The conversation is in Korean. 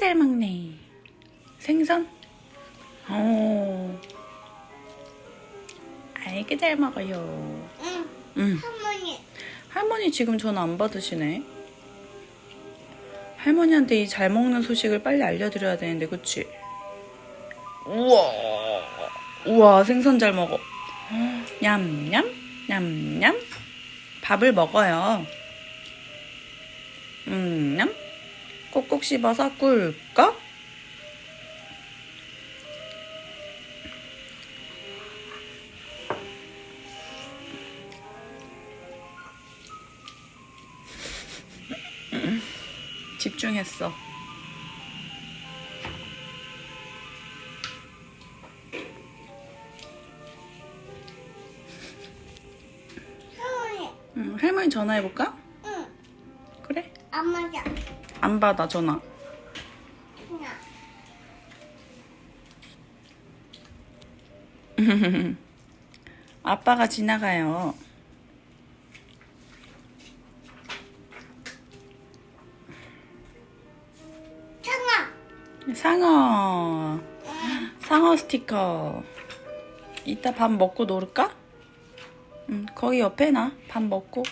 잘 먹네. 생선? 어. 아이고 잘 먹어요. 응. 응. 할머니. 할머니 지금 전화 안 받으시네. 할머니한테 이 잘 먹는 소식을 빨리 알려드려야 되는데, 그치? 우와. 우와, 생선 잘 먹어. 냠냠, 냠냠. 밥을 먹어요. 음, 냠. 꼭꼭 씹어서 꿀꺽. 집중했어. 할머니. 응, 할머니 전화해볼까? 응. 그래? 안 맞아. 안 받아, 전화. 아빠가 지나가요. 창아. 상어. 상어 스티커. 이따 밥 먹고 놀까? 응, 거기 옆에 놔. 밥 먹고.